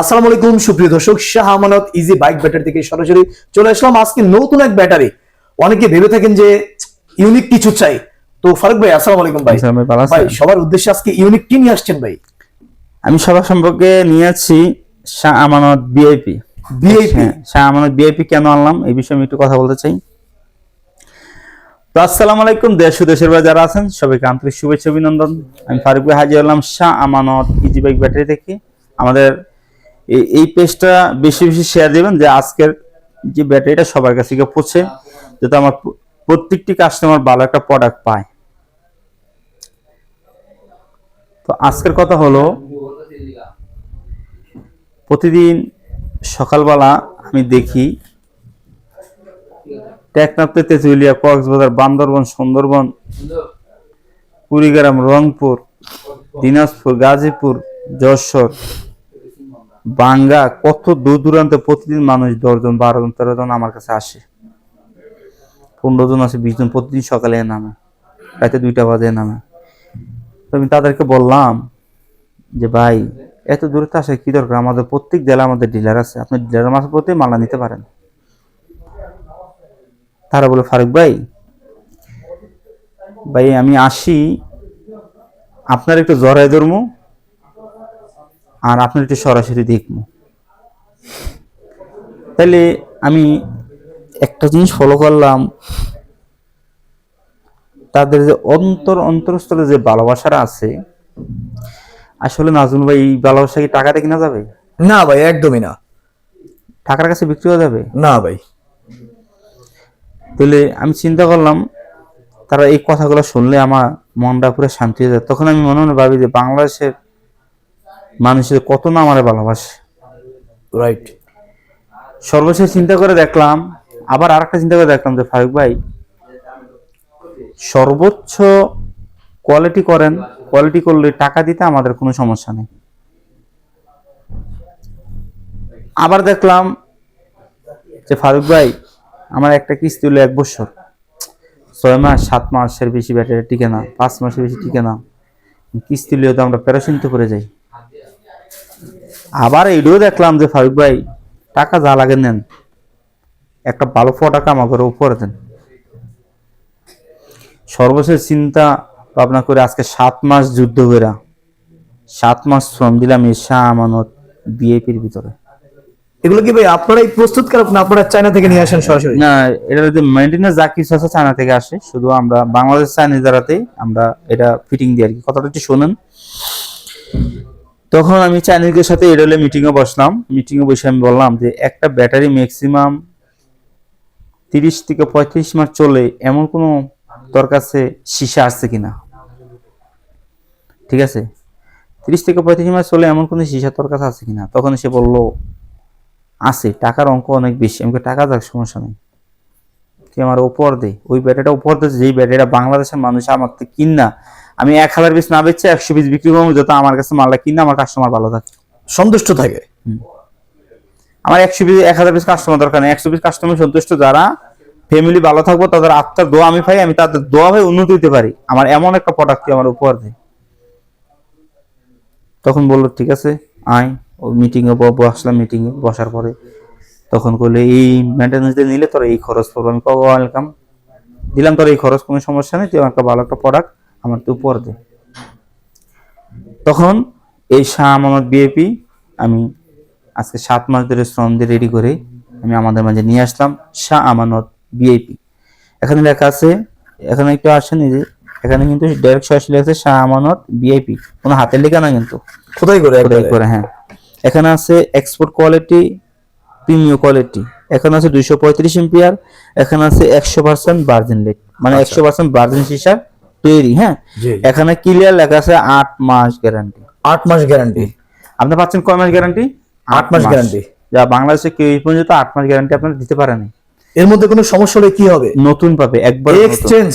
আসসালামু আলাইকুম সুপ্রিয় দর্শক Shah Amanat easy bike battery থেকে সরাসরি চলে আসলাম। আজকে নতুন এক ব্যাটারি অনেকে ভেবে থাকেন যে ইউনিক কিছু চাই। তো ফারুক ভাই আসসালামু আলাইকুম ভাই। ভাই, ভাই সবার উদ্দেশ্যে আজকে ইউনিক কি নিয়ে আসছেন ভাই? আমি সবার সম্পর্কে নিয়ে আসছি Shah Amanat VIP VIP Shah Amanat VIP কেন আনলাম? এই বিষয়ে আমি একটু কথা বলতে চাই। তো আসসালামু আলাইকুম দেশ দেশের বাইরে যারা আছেন সবাইকে আন্তরিক শুভেচ্ছা অভিনন্দন। আমি ফারুক ভাই হাজির হলাম Shah Amanat easy bike battery থেকে। আমাদের এই- পেজটা বেশি বেশি শেয়ার দিবেন যে আজকের যে ব্যাটারিটা সবার কাছে গিয়ে পৌঁছে যাতে আমার প্রত্যেকটি কাস্টমার ভালো একটা প্রোডাক্ট পায়। তো আজকের কথা হলো, প্রতিদিন সকালবেলা আমি দেখি টেকনাফতে তেঁতুলিয়া, কক্সবাজার, বান্দরবন, সুন্দরবন, কুড়িগ্রাম, রংপুর, দিনাজপুর, গাজীপুর, যশোর বাঙ্গা কত দূর দূরান্তে প্রতিদিন মানুষ দশজন বারো জন তেরো জন আমার কাছে আসে। পনেরো জন আসে বিশ জন প্রতিদিন সকালে নামে, রাতে দুইটা বাজে নামে। আমি তাদেরকে বললাম যে, ভাই, এত দূরে তো আসে কি দরকার? আমাদের প্রত্যেক জেলা আমাদের ডিলার আছে। আপনি ডিলারের মাসে প্রতি মালা নিতে পারেন। তারা বলে, ফারুক ভাই ভাই, আমি আসি। আপনার একটু জড়াই ধরবো আর আপনার একটু সরাসরি দেখব। তাইলে আমি একটা জিনিস ফলো করলাম তাদের যে অন্তর অন্তরস্থলে যে ভালোবাসাটা আছে আসলে নাজমুল ভাই এই ভালোবাসা কি টাকাতে কিনা যাবে? না ভাই একদমই না। টাকার কাছে বিক্রি হয়ে যাবে? না ভাই। তাহলে আমি চিন্তা করলাম তারা এই কথাগুলো শুনলে আমার মনটা পুরো শান্তি হয়ে যায়। তখন আমি মনে মনে ভাবি যে বাংলাদেশের মানুষের কত না আমার ভালোবাসে। রাইট সর্বশেষ চিন্তা করে দেখলাম আবার আরেকটা চিন্তা করে দেখলাম যে ফারুক ভাই সর্বোচ্চ কোয়ালিটি করেন কোয়ালিটি করলে টাকা দিতে আমাদের কোনো সমস্যা নেই। আবার দেখলাম যে ফারুক ভাই আমার একটা কিস্তি হলো এক বছর। ছয় মাস সাত মাসের বেশি ব্যাটারি টিকে না পাঁচ মাসের বেশি টিকে না। কিস্তি লিয়ে তো আমরা প্যারাসিন্ত করে যাই। আবার এইটাও দেখলাম যে ফারুক ভাই টাকা যা লাগে নেন। একটা ভালো প্রোডাক্ট আমাকে উপরে দেন। সর্বশেষ চিন্তা ভাবনা করে আজকে সাত মাস যুদ্ধ করে সাত মাস শ্রম দিলাম এই শাহ আমানত বিএপির ভিতরে। এগুলো কি ভাই আপনারাই প্রস্তুত করেন না আপনারা চায়না থেকে নিয়ে আসেন সরাসরি? না এটা যে মেনটেন্যান্স যা কিছু আছে চায়না থেকে আসে। শুধু আমরা বাংলাদেশ চাইনিজ দ্বারাতেই আমরা এটা ফিটিং দিই আর কি। কথাটা একটু শোনেন। তখন আমি চাইনিজদের সাথে এডলে মিটিং এ বসলাম। মিটিংয়ে বসে আমি বললাম যে, একটা ব্যাটারি ম্যাক্সিমাম তিরিশ থেকে পঁয়ত্রিশ মাস চলে, এমন কোনো তোর কাছে সীসা আসছে কিনা? ঠিক আছে? তিরিশ থেকে পঁয়ত্রিশ মাস চলে, এমন কোনো সীসা তোর কাছে আছে কিনা? তখন সে বলল, আছে, টাকার অঙ্ক অনেক বেশি। আমাকে টাকা যাক, সমস্যা নেই। তুই আমার উপর দে। ওই ব্যাটারিটা উপর দে যেই ব্যাটারিটা বাংলাদেশের মানুষ আমার তো কিন কিনা আমি এক হাজার পিস না বেচে একশো পিস বিক্রি করব যাতে আমার কাছে মালটা কিনে আমার কাস্টমার ভালো থাকে। সন্তুষ্ট থাকে? আমার একশো পিস এক হাজার পিস কাস্টমার দরকার নেই। একশো পিস কাস্টমার সন্তুষ্ট যারা ফ্যামিলি ভালো থাকব তাদের আত্মার দোয়া আমি পাই আমি তাদের দোয়া ভাই উন্নতি হতে পারি। আমার এমন একটা প্রোডাক্ট আমার উপহার দেয়? তখন বলল ঠিক আছে আয়। ও মিটিং এ বসলাম মিটিং এ বসার পরে তখন করলে এই মেনটেন্যান্স দিয়ে নিলে তোর এই খরচ পড়বে। আমি কব ওয়েলকাম দিলাম তোর এই খরচ কোনো সমস্যা নেই তুই আমার একটা ভালো একটা প্রোডাক্ট আমার তুই উপহার দে। তখন এই শাহ আমানত বিএপি আমি আজকে সাত মাস ধরে শ্রম দিয়ে রেডি করে আমি আমাদের মাঝে নিয়ে আসলাম শাহ আমানত বিআইপি এখানে লেখা আছে এখানে একটু আসেন এই যে এখানে কিন্তু ডাইরেক্ট সরাসরি আছে শাহ আমানত বিআইপি কোনো হাতের লেখা না কিন্তু। কোথায় করে খোদাই? করে হ্যাঁ। এখানে আছে এক্সপোর্ট কোয়ালিটি প্রিমিয়াম কোয়ালিটি এখানে আছে দুইশো পঁয়ত্রিশ এম্পিয়ার এখানে আছে একশো পার্সেন্ট ভার্জিন লেট মানে একশো পার্সেন্ট ভার্জিন সিসার তৈরি হ্যাঁ? এখানে ক্লিয়ার লেখা আছে আট মাস গ্যারান্টি আট মাস গ্যারান্টি আপনি পাচ্ছেন কয় মাস গ্যারান্টি আট মাস গ্যারান্টি যা বাংলাদেশে কেউ এই পর্যন্ত আট মাস গ্যারান্টি আপনার দিতে পারেনি। এর মধ্যে কোনো সমস্যা হলে কি হবে? নতুন পাবে একবার এক্সচেঞ্জ